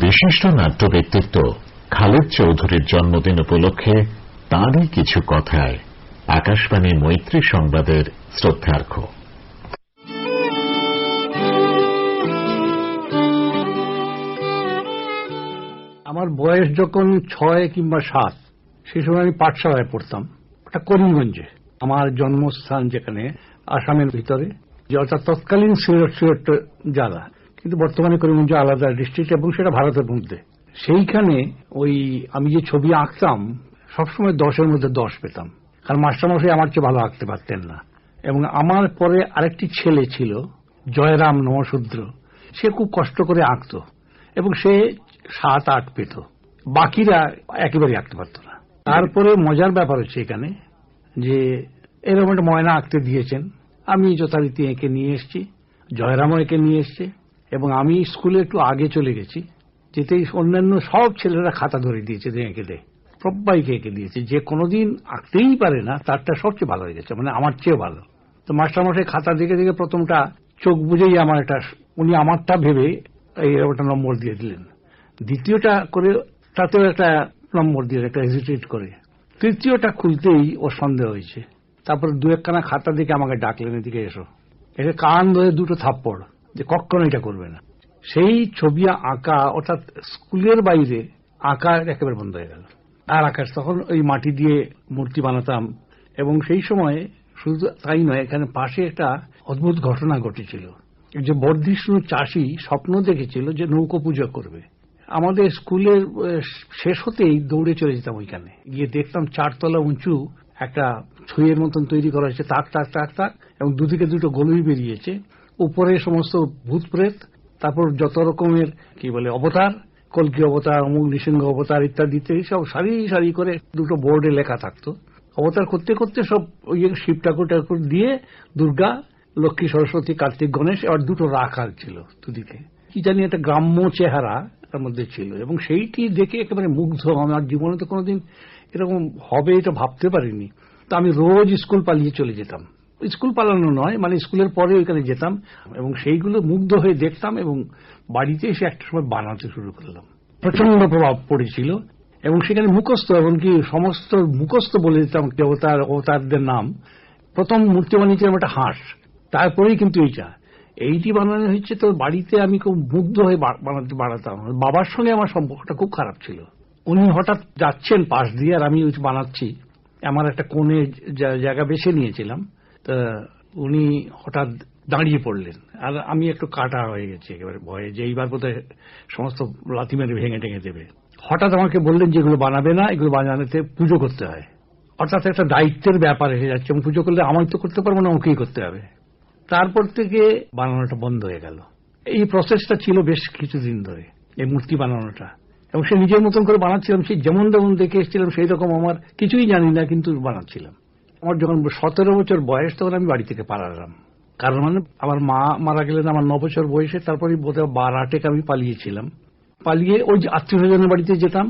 বিশিষ্ট নাট্য ব্যক্তিত্ব খালেদ চৌধুরীর জন্মদিন উপলক্ষে তাঁরই কিছু কথায় আকাশবাণী মৈত্রী সংবাদের শ্রদ্ধার্ঘ। আমার বয়স যখন ছয় কিংবা সাত, সেই সময় আমি পাঠশালায় পড়তাম, ওটা করিমগঞ্জে। আমার জন্মস্থান যেখানে, আসামের ভিতরে। যে অর্থাৎ তৎকালীন সিলেট সিলেট জেলা কিন্তু বর্তমানে করিমগঞ্জ আলাদা ডিস্ট্রিক্ট এবং সেটা ভারতের মধ্যে। সেইখানে ওই আমি যে ছবি আঁকতাম, সবসময় দশের মধ্যে দশ পেতাম। কারণ মাস্টারমশাই আমার চেয়ে ভালো আঁকতে পারতেন না। এবং আমার পরে আরেকটি ছেলে ছিল, জয়রাম নমশূদ্র সে খুব কষ্ট করে আঁকত এবং সে সাত, আট পেত। বাকিরা একেবারে আঁকতে পারত না। তারপরে মজার ব্যাপার হচ্ছে এখানে যে এরকম একটা ময়না আঁকতে দিয়েছেন। আমি যথারীতি এঁকে নিয়ে এসেছি, জয়রামও এঁকে নিয়ে এসছে। এবং আমি স্কুলে একটু আগে চলে গেছি, যেতেই অন্যান্য সব ছেলেরা খাতা ধরে দিয়েছে এঁকে দে সবাইকে এঁকে দিয়েছে। যে কোনোদিন আঁকতেই পারে না, তারটা সবচেয়ে ভালো হয়ে গেছে মানে আমার চেয়ে ভালো। তো মাস্টারমশাই খাতা দেখে দেখে প্রথমটা চোখ বুঝেই আমার একটা, উনি আমারটা ভেবে এই ওটা নম্বর দিয়ে দিলেন। দ্বিতীয়টা করে তাতেও একটা নম্বর দিয়ে, একটা হেজিটেট করে। তৃতীয়টা খুলতেই ও সন্দেহ হয়েছে। তারপর দু একখানা খাতা দিকে আমাকে ডাকলেন, এদিকে এসো। এটা কান ধরে দুটো থাপ্পড়। যে কখনো এটা করবে না। সেই ছবি আঁকা, অর্থাৎ স্কুলের বাইরে আঁকা একেবারে বন্ধ হয়ে গেল। আর আকাশ, তখন ওই মাটি দিয়ে মূর্তি বানাতাম এবং সেই সময় শুধু তাই নয়, এখানে পাশে একটা অদ্ভুত ঘটনা ঘটেছিল। যে বর্ধিষ্ণু চাষি স্বপ্ন দেখেছিল যে নৌকো পুজো করবে। আমাদের স্কুলের শেষ হতেই দৌড়ে চলে যেতাম ওইখানে। গিয়ে দেখতাম চারতলা উঁচু একটা ছুঁয়ের মতন তৈরি করা হয়েছে, তাক তাক তাক তাক, এবং দুদিকে দুটো গলুই বেরিয়েছে। উপরে সমস্ত ভূত প্রেত, তারপর যত রকমের, কি বলে, অবতার, কলকি অবতার, অমুক নৃসিংহ অবতার ইত্যাদি ইত্যাদি, সব সারি সারি করে দুটো বোর্ডে লেখা থাকতো। অবতার করতে করতে সব ওই শিব ঠাকুর ঠাকুর দিয়ে দুর্গা, লক্ষ্মী, সরস্বতী, কার্তিক, গণেশ, আর দুটো রাখাল ছিল দুদিকে। কি জানি একটা গ্রাম্য চেহারা তার মধ্যে ছিল, এবং সেইটি দেখে একেবারে মুগ্ধ। আমার জীবনে তো কোনোদিন এরকম হবে এটা ভাবতে পারিনি। তা আমি রোজ স্কুল পালিয়ে চলে যেতাম। স্কুল পালানো নয় মানে স্কুলের পরে ওইখানে যেতাম এবং সেইগুলো মুগ্ধ হয়ে দেখতাম এবং বাড়িতে এসে একটা সময় বানাতে শুরু করলাম। প্রচণ্ড প্রভাব পড়েছিল এবং সেখানে মুখস্থ, এমনকি সমস্ত মুখস্থ বলে দিতাম দেবতার অবতারদের নাম। প্রথম মূর্তি বানিয়েছিলাম একটা হাঁস, তারপরেই কিন্তু এইটা। এইটি বানানো হচ্ছে তো বাড়িতে আমি খুব মুগ্ধ হয়ে বানাতে বানাতাম বাবার সঙ্গে আমার সম্পর্কটা খুব খারাপ ছিল। উনি হঠাৎ যাচ্ছেন পাশ দিয়ে আর আমি বানাচ্ছি। আমার একটা কোণে জায়গা বেছে নিয়েছিলাম। উনি হঠাৎ দাঁড়িয়ে পড়লেন। আর আমি একটু কাটা হয়ে গেছি একেবারে ভয়ে যে এইবার বোধহয় সমস্ত লাথি মেরে ভেঙে টেঙে দেবে। হঠাৎ আমাকে বললেন যে এগুলো বানাবে না, এগুলো বানাতে পুজো করতে হয়। অর্থাৎ একটা দায়িত্বের ব্যাপার এসে যাচ্ছে এবং পুজো করলে আমি তো করতে পারব না, ওকেই করতে হবে। তারপর থেকে বানানোটা বন্ধ হয়ে গেল। এই প্রসেসটা ছিল বেশ কিছুদিন ধরে, এই মূর্তি বানানোটা। এবং সে নিজের মতন করে বানাচ্ছিলাম সেই যেমন যেমন দেখে এসেছিলাম, সেই রকম আমার কিছুই জানি না, কিন্তু বানাচ্ছিলাম। আমার যখন সতেরো বছর বয়স, তখন আমি বাড়ি থেকে পালালাম। কারণ মানে আমার মা মারা গেলেন, আমার ন বছর বয়সে তারপরে বোধহয় বারাটেক আমি পালিয়েছিলাম। পালিয়ে ওই আত্মীয় স্বজনের বাড়িতে যেতাম।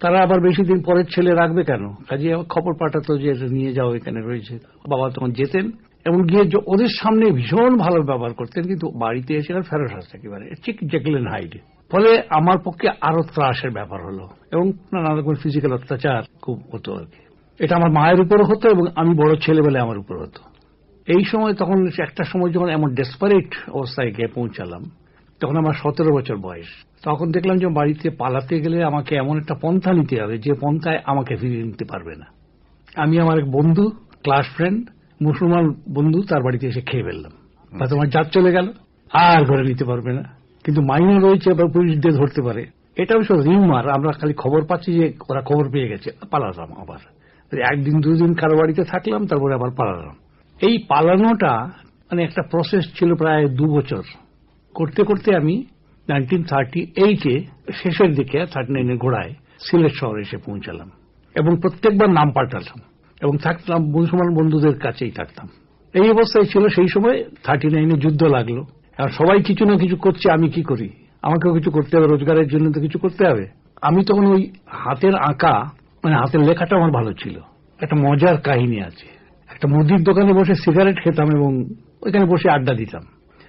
তারা আবার বেশি দিন পরের ছেলে রাখবে কেন? কাজে খবর পাঠাতো যে নিয়ে যাও, এখানে রয়েছে। বাবা তখন যেতেন, এবং গিয়ে ওদের সামনে ভীষণ ভালো ব্যবহার করতেন, কিন্তু বাড়িতে এসে আর ফেরত আসতে একেবারে, ঠিক জেকলেন হাইড। ফলে আমার পক্ষে আরও ত্রাসের ব্যাপার হলো, এবং নানা রকম ফিজিক্যাল অত্যাচার খুব হতো আর কি। এটা আমার মায়ের উপর হতো এবং আমি বড় ছেলে বলে আমার উপর হতো। এই সময় তখন একটা সময় যখন এমন ডেসপারেট অবস্থায় গিয়ে পৌঁছালাম তখন আমার সতেরো বছর বয়স। তখন দেখলাম যে বাড়িতে পালাতে গেলে আমাকে এমন একটা পন্থা নিতে হবে যে পন্থায় আমাকে ফিরিয়ে নিতে পারবে না। আমি আমার এক বন্ধু ক্লাস ফ্রেন্ড মুসলমান বন্ধু তার বাড়িতে এসে খেয়ে ফেললাম। বা তোমার জাত চলে গেল আর ঘরে নিতে পারবে না। কিন্তু মাইনে রয়েছে বা পুলিশ দিয়ে ধরতে পারে। এটা অবশ্য রিউমার আমরা খালি খবর পাচ্ছি যে ওরা খবর পেয়ে গেছে পালালাম আবার। একদিন, দুদিন কারও বাড়িতে থাকলাম, তারপরে আবার পালালাম। এই পালানোটা মানে একটা প্রসেস ছিল প্রায় দু বছর। করতে করতে আমি নাইনটিন থার্টি এইটে শেষের দিকে থার্টি নাইনের ঘোড়ায় সিলেট শহরে এসে পৌঁছালাম। এবং প্রত্যেকবার নাম পাল্টালাম। এবং থাকতাম মুসলমান বন্ধুদের কাছেই থাকতাম। এই অবস্থায় ছিল, সেই সময় থার্টি নাইনে যুদ্ধ লাগল। আর সবাই কিছু না কিছু করছে, আমি কি করি? আমাকেও কিছু করতে হবে, রোজগারের জন্য তো কিছু করতে হবে। আমি তখন ওই হাতের আঁকা মানে হাতের লেখাটা আমার ভালো ছিল। একটা মজার কাহিনী আছে। একটা মুদির দোকানে বসে সিগারেট খেতাম এবং ওইখানে বসে আড্ডা দিতাম।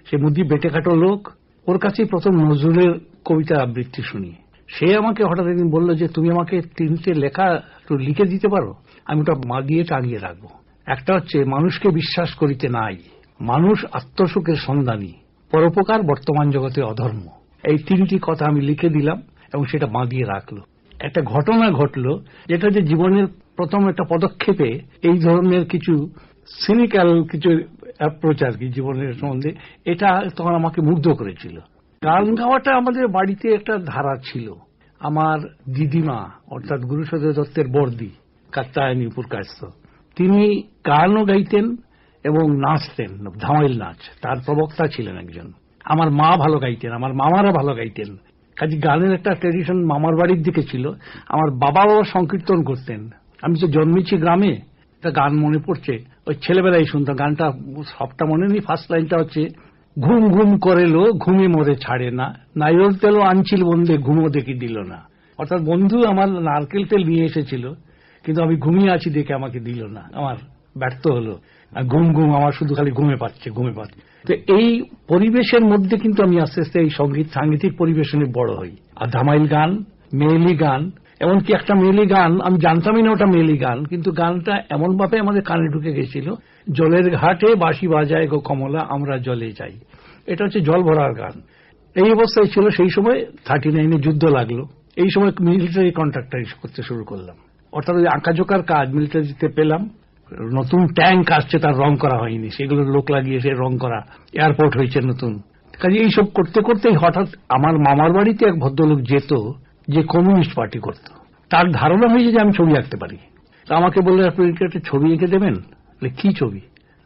সে মুদি বেটে খাটো লোক, ওর কাছেই প্রথম নজরুলের কবিতা আবৃত্তি শুনি। সে আমাকে হঠাৎ একদিন বলল যে, তুমি আমাকে তিনটে লেখা একটু লিখে দিতে পারো? আমি ওটা মাগিয়ে টাঙিয়ে রাখব। একটা হচ্ছে, মানুষকে বিশ্বাস করিতে নাই। মানুষ আত্মসুখের সন্ধানী। পরোপকার বর্তমান জগতে অধর্ম। এই তিনটি কথা আমি লিখে দিলাম এবং সেটা বাঁধিয়ে রাখল। একটা ঘটনা ঘটলো যেটা যে জীবনের প্রথম একটা পদক্ষেপে এই ধরনের কিছু সিনিক্যাল কিছু অ্যাপ্রোচ আর কি জীবনের সম্বন্ধে, এটা তখন আমাকে মুগ্ধ করেছিল। গান গাওয়াটা আমাদের বাড়িতে একটা ধারা ছিল। আমার দিদিমা, অর্থাৎ গুরুসদয় দত্তের বর্দি কাত্তায়নী পুরকাস্ত তিনি গানও গাইতেন এবং নাচতেন, ধামাইল নাচ। তার প্রবক্তা ছিলেন একজন। আমার মা ভালো গাইতেন, আমার মামারা ভালো গাইতেন। কাজে গানের একটা ট্রেডিশন মামার বাড়ির দিকে ছিল। আমার বাবা সংকীর্তন করতেন। আমি তো জন্মেছি গ্রামে, একটা গান মনে পড়ছে। ওই ছেলেবেলায় শুনতাম। গানটা সবটা মনে নেই। ফার্স্ট লাইনটা হচ্ছে, ঘুম ঘুম করেলো ঘুমে মরে ছাড়ে না। নাইরল তেলও আনছিল বন্ধে ঘুমো দেখি দিল না। অর্থাৎ বন্ধু আমার নারকেল তেল নিয়ে এসেছিল, কিন্তু আমি ঘুমিয়ে আছি দেখে আমাকে দিল না। আমার ব্যর্থ হলো। ঘুম ঘুম, আমার শুধু খালি ঘুমে পাচ্ছে ঘুমে পাচ্ছে। তো এই পরিবেশের মধ্যে কিন্তু আমি আস্তে আস্তে এই সংগীত, সাংগীতিক পরিবেশনে বড় হই। আর ধামাইল গান মেয়েলি গান, এমনকি একটা মেয়েলি গান, আমি জানতামই না ওটা মেয়েলি গান, কিন্তু গানটা এমনভাবে আমাদের কানে ঢুকে গেছিল, জলের ঘাটে বাঁশি বাজায় গো কমলা, আমরা জলে যাই। এটা হচ্ছে জল ভরার গান। এই অবস্থায় ছিল, সেই সময় থার্টি নাইনে যুদ্ধ লাগল। এই সময় মিলিটারি কন্ট্রাক্টার করতে শুরু করলাম। অর্থাৎ ওই কাজ মিলিটারিতে পেলাম। নতুন ট্যাঙ্ক আসছে, তার রং করা হয়নি। সেগুলো লোক লাগিয়ে সে রং করা, এয়ারপোর্ট হয়েছে নতুন। কাজে এইসব করতে করতেই হঠাৎ আমার মামার বাড়িতে এক ভদ্রলোক যেত, যে কমিউনিস্ট পার্টি করত। তার ধারণা হয়েছে যে আমি ছবি আঁকতে পারি। তা আমাকে বললে, আপনি একটা ছবি এঁকে দেবেন? বলে, কি ছবি?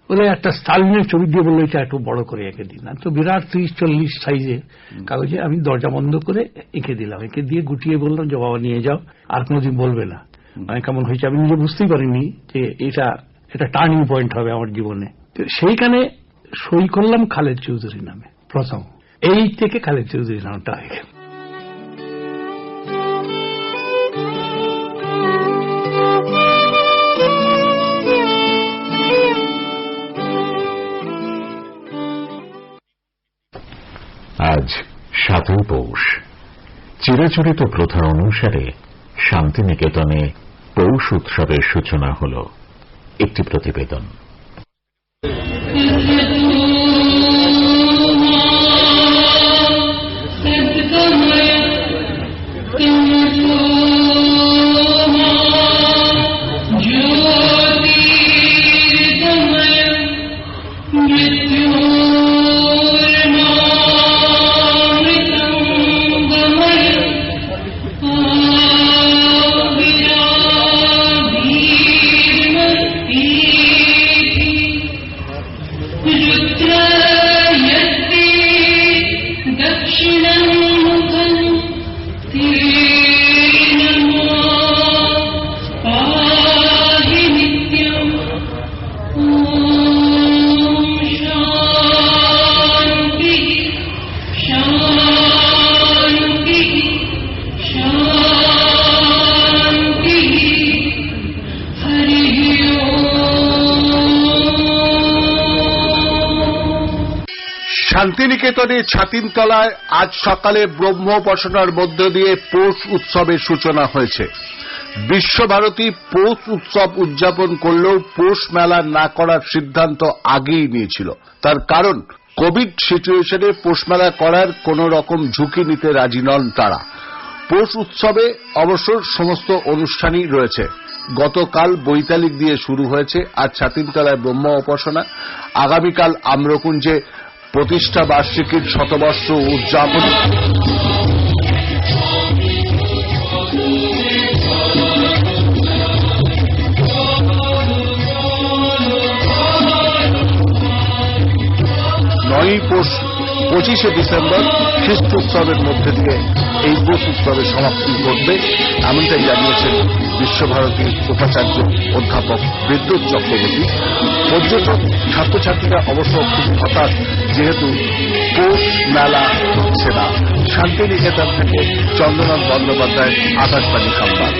বলে, একটা স্টালিনের ছবি দিয়ে বলল, এটা একটু বড় করে এঁকে দিন। তো বিরাট ত্রিশ চল্লিশ সাইজে কাগজে আমি দরজা বন্ধ করে এঁকে দিলাম। এঁকে দিয়ে গুটিয়ে বললাম যে বাবা নিয়ে যাও, আর কোনোদিন বলবে না। মানে কেমন হয়েছে আমি নিজে বুঝতেই পারিনি যে এটা এটা টার্নিং পয়েন্ট হবে আমার জীবনে। সেইখানে সই করলাম খালেদ চৌধুরী নামে, প্রথম। এই থেকে খালেদ চৌধুরী নামটা হয়ে গেল। আজ সাতই পৌষ। চিরাচরিত প্রথা অনুসারে শান্তিনিকেতনে পৌষ উৎসবের সূচনা হল একটি প্রতিবেদন। শান্তিনিকেতনে ছাতিমতলায় আজ সকালে ব্রহ্মোপাসনার মধ্য দিয়ে পৌষ উৎসবের সূচনা হয়েছে। বিশ্বভারতী পৌষ উৎসব উদযাপন করলেও পৌষ মেলা না করার সিদ্ধান্ত আগেই নিয়েছিল। তার কারণ, কোভিড সিচুয়েশনে পৌষ মেলা করার কোন রকম ঝুঁকি নিতে রাজি নন তারা। পৌষ উৎসবে অবশ্য সমস্ত অনুষ্ঠানই রয়েছে। গতকাল বৈতালিক দিয়ে শুরু হয়েছে আজ ছাতিমতলায় ব্রহ্ম উপাসনা। আগামীকাল আম্রকুঞ্জে প্রতিষ্ঠা বার্ষিকীর শতবর্ষ উদযাপন। নয়ই পঁচিশে ডিসেম্বর খ্রিস্ট উৎসবের মধ্যে দিয়ে এই পৌষ উৎসবের সমাপ্তি ঘটবে, এমনটাই জানিয়েছেন বিশ্বভারতীর উপাচার্য অধ্যাপক বিদ্যুৎ চক্রবর্তী। পর্যটক, ছাত্রছাত্রীরা অবশ্য খুব হতাশ, যেহেতু পৌষ মেলা হচ্ছে না। শান্তিনিকেতন থেকে চন্দ্রনাথ বন্দ্যোপাধ্যায় আকাশবাণী সংবাদ।